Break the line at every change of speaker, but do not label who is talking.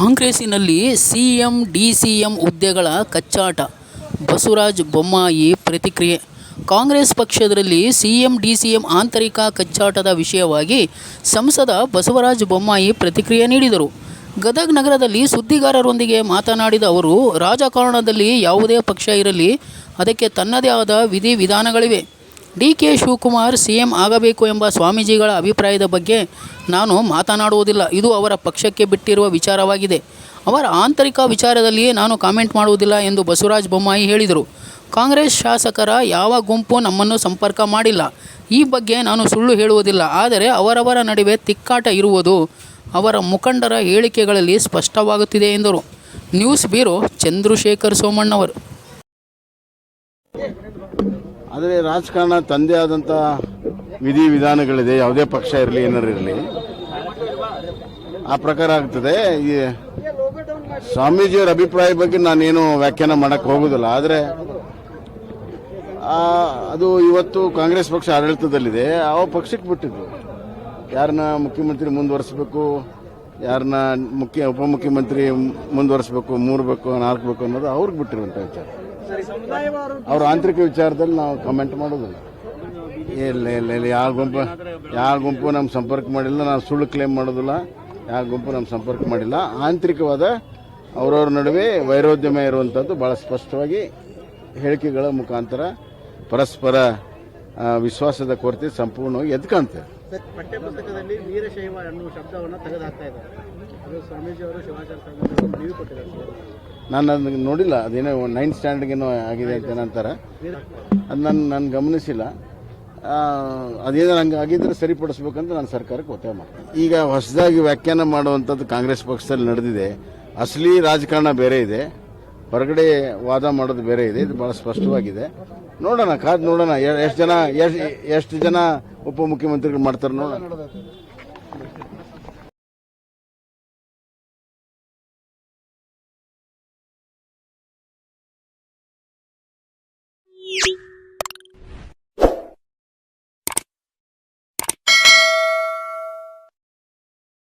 ಕಾಂಗ್ರೆಸ್ಸಿನಲ್ಲಿ C M D C M ಹುದ್ದೆಗಳ ಕಚ್ಚಾಟ. ಬಸವರಾಜ ಬೊಮ್ಮಾಯಿ ಪ್ರತಿಕ್ರಿಯೆ. ಕಾಂಗ್ರೆಸ್ ಪಕ್ಷದಲ್ಲಿ C M D C M ಆಂತರಿಕ ಕಚ್ಚಾಟದ ವಿಷಯವಾಗಿ ಸಂಸದ ಬಸವರಾಜ ಬೊಮ್ಮಾಯಿ ಪ್ರತಿಕ್ರಿಯೆ ನೀಡಿದರು. ಗದಗ ನಗರದಲ್ಲಿ ಸುದ್ದಿಗಾರರೊಂದಿಗೆ ಮಾತನಾಡಿದ ಅವರು, ರಾಜಕಾರಣದಲ್ಲಿ ಯಾವುದೇ ಪಕ್ಷ ಇರಲಿ, ಅದಕ್ಕೆ ತನ್ನದೇ ಆದ ವಿಧಿ ವಿಧಾನಗಳಿವೆ D K Shivakumar C M ಆಗಬೇಕು ಎಂಬ ಸ್ವಾಮೀಜಿಗಳ ಅಭಿಪ್ರಾಯದ ಬಗ್ಗೆ ನಾನು ಮಾತನಾಡುವುದಿಲ್ಲ. ಇದು ಅವರ ಪಕ್ಷಕ್ಕೆ ಬಿಟ್ಟಿರುವ ವಿಚಾರವಾಗಿದೆ. ಅವರ ಆಂತರಿಕ ವಿಚಾರದಲ್ಲಿಯೇ ನಾನು ಕಾಮೆಂಟ್ ಮಾಡುವುದಿಲ್ಲ ಎಂದು ಬಸವರಾಜ ಬೊಮ್ಮಾಯಿ ಹೇಳಿದರು. ಕಾಂಗ್ರೆಸ್ ಶಾಸಕರ ಯಾವ ಗುಂಪು ನಮ್ಮನ್ನು ಸಂಪರ್ಕ ಮಾಡಿಲ್ಲ. ಈ ಬಗ್ಗೆ ನಾನು ಸುಳ್ಳು ಹೇಳುವುದಿಲ್ಲ. ಆದರೆ ಅವರವರ ನಡುವೆ ತಿಕ್ಕಾಟ ಇರುವುದು ಅವರ ಮುಖಂಡರ ಹೇಳಿಕೆಗಳಲ್ಲಿ ಸ್ಪಷ್ಟವಾಗುತ್ತಿದೆ ಎಂದರು. ನ್ಯೂಸ್ ಬ್ಯೂರೋ ಚಂದ್ರಶೇಖರ್ ಸೋಮಣ್ಣವರು.
ಆದರೆ ರಾಜಕಾರಣ ತಂದೆ ಆದಂಥ ವಿಧಿ ವಿಧಾನಗಳಿದೆ, ಯಾವುದೇ ಪಕ್ಷ ಇರಲಿ, ಏನಾರು ಇರಲಿ. ಆ ಪ್ರಕಾರ ಆಗ್ತದೆ. ಈ ಸ್ವಾಮೀಜಿಯವರ ಅಭಿಪ್ರಾಯ ಬಗ್ಗೆ ನಾನೇನು ವ್ಯಾಖ್ಯಾನ ಮಾಡಕ್ಕೆ ಹೋಗುದಿಲ್ಲ. ಆದರೆ ಅದು ಇವತ್ತು ಕಾಂಗ್ರೆಸ್ ಪಕ್ಷ ಆಡಳಿತದಲ್ಲಿದೆ. ಆ ಪಕ್ಷಕ್ಕೆ ಬಿಟ್ಟಿದ್ದು. ಯಾರನ್ನ ಮುಖ್ಯಮಂತ್ರಿ ಮುಂದುವರಿಸಬೇಕು, ಯಾರನ್ನ ಮುಖ್ಯ ಉಪಮುಖ್ಯಮಂತ್ರಿ ಮುಂದುವರಿಸಬೇಕು, ಮೂರು ಬೇಕು, ನಾಲ್ಕು ಬೇಕು ಅನ್ನೋದು ಅವ್ರಿಗೆ ಬಿಟ್ಟಿರುವಂತ ವಿಚಾರ. ಅವ್ರ ಆಂತರಿಕ ವಿಚಾರದಲ್ಲಿ ನಾವು ಕಮೆಂಟ್ ಮಾಡೋದಿಲ್ಲ. ಇಲ್ಲ ಇಲ್ಲ ಇಲ್ಲ ಯಾವ ಗುಂಪು ಯಾವ ಗುಂಪು ನಮ್ಮ ಸಂಪರ್ಕ ಮಾಡಿಲ್ಲ ನಾವು ಸುಳ್ಳು ಕ್ಲೇಮ್ ಮಾಡೋದಿಲ್ಲ. ಯಾವ ಗುಂಪು ನಮ್ಮ ಸಂಪರ್ಕ ಮಾಡಿಲ್ಲ. ಆಂತರಿಕವಾದ ಅವರವ್ರ ನಡುವೆ ವೈರೋದ್ಯಮ ಇರುವಂಥದ್ದು ಭಾಳ ಸ್ಪಷ್ಟವಾಗಿ ಹೇಳಿಕೆಗಳ ಮುಖಾಂತರ ಪರಸ್ಪರ ವಿಶ್ವಾಸದ ಕೊರತೆ ಸಂಪೂರ್ಣವಾಗಿ ಎದ್ದು ಕಾಣ್ತೇವೆ
ಸರ್, ಪಠ್ಯಪುಸ್ತಕದಲ್ಲಿ ವೀರಶೈವ ಅನ್ನುವ ಶಬ್ದವನ್ನು ತೆಗೆದುಹಾಕ್ತಾ ಇದ್ದಾರೆ. ಅದು ಸ್ವಾಮೀಜಿ ಅವರು ಶಿವಾಚಾರ್ಯ
ನಾನು ಅದನ್ನ ನೋಡಿಲ್ಲ, ಅದೇನೋ ನೈನ್ತ್ ಸ್ಟ್ಯಾಂಡರ್ಡ್ಗೇನೋ ಆಗಿದೆ ಅಂತ ಏನಂತಾರೆ. ಅದು ನಾನು ನಾನು ಗಮನಿಸಿಲ್ಲ. ಅದೇನೋ ಹಂಗೆ ಆಗಿದ್ರೆ ಸರಿಪಡಿಸ್ಬೇಕಂತ ನಾನು ಸರ್ಕಾರಕ್ಕೆ ಒತ್ತಾಯ ಮಾಡ್ತೀನಿ. ಈಗ ಹೊಸದಾಗಿ ವ್ಯಾಖ್ಯಾನ ಮಾಡುವಂಥದ್ದು ಕಾಂಗ್ರೆಸ್ ಪಕ್ಷದಲ್ಲಿ ನಡೆದಿದೆ. ಅಸಲಿ ರಾಜಕಾರಣ ಬೇರೆ ಇದೆ. ಹೊರಗಡೆ ವಾದ ಮಾಡೋದು ಬೇರೆ ಇದೆ. ಇದು ಭಾಳ ಸ್ಪಷ್ಟವಾಗಿದೆ. ನೋಡೋಣ, ಕಾದ್ ನೋಡೋಣ. ಎಷ್ಟು ಜನ ಎಷ್ಟು ಜನ ಉಪಮುಖ್ಯಮಂತ್ರಿಗಳು ಮಾಡ್ತಾರೆ ನೋಡೋಣ.